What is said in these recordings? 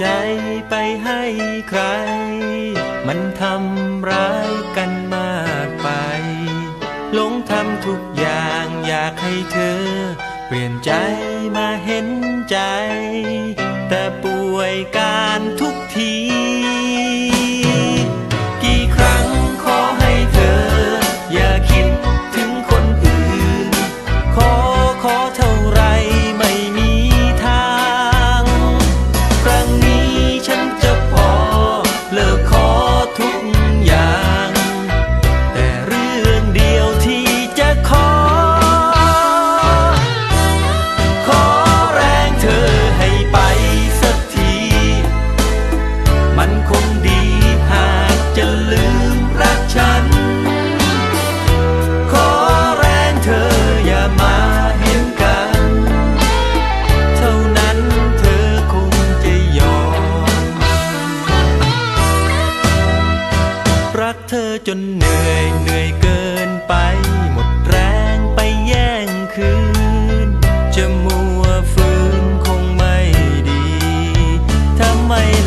ใจไปให้ใคร มันทำร้ายกันมากไป หลงทำทุกอย่างอยากให้เธอ เปลี่ยนใจมาเห็นใจ แต่ป่วยการทุกที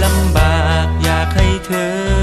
ลำบากอยากให้เธอ